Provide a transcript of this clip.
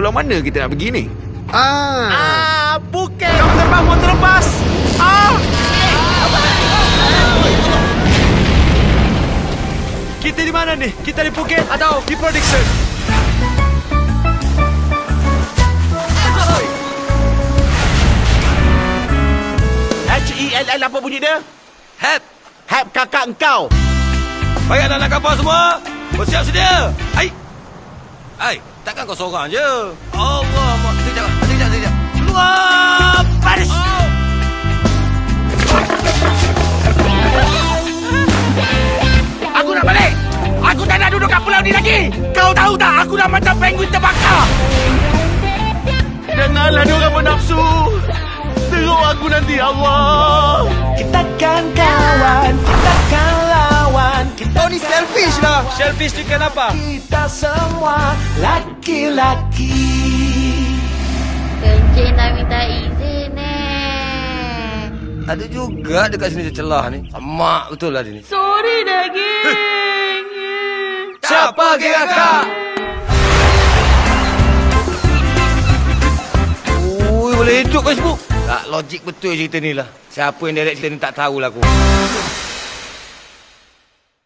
pulau mana kita nak pergi ni? Ah. Ah, bukan. Kamu terbang pun terlepas. Ah. Kita di mana ni? Kita di Phuket atau di Production? H-E-L-L apa bunyi dia? Hap. Hap kakak engkau. Baik anak-anak kapal semua. Bersiap sedia. Hai. Hai, takkan kau seorang je. Allah, mak. Sekejap, sekejap, sekejap. Keluar baris. Aku nak balik. Aku tak nak duduk kat pulau ni lagi. Kau tahu tak aku dah macam penguin terbakar. Janganlah diorang bernafsu. Teruk aku nanti Allah. Kita kan kawan, ni selfish lah. Selfish tu kenapa? kita semua laki-laki. Kencing dah minta izin eh. Ada juga dekat sini celah ni. Semak betul lah dia ni. Sorry daging. Siapa geng akak? Ui, boleh hidup Facebook. Tak logik betul cerita ni lah. Siapa yang direct cerita ni tak tahulah aku.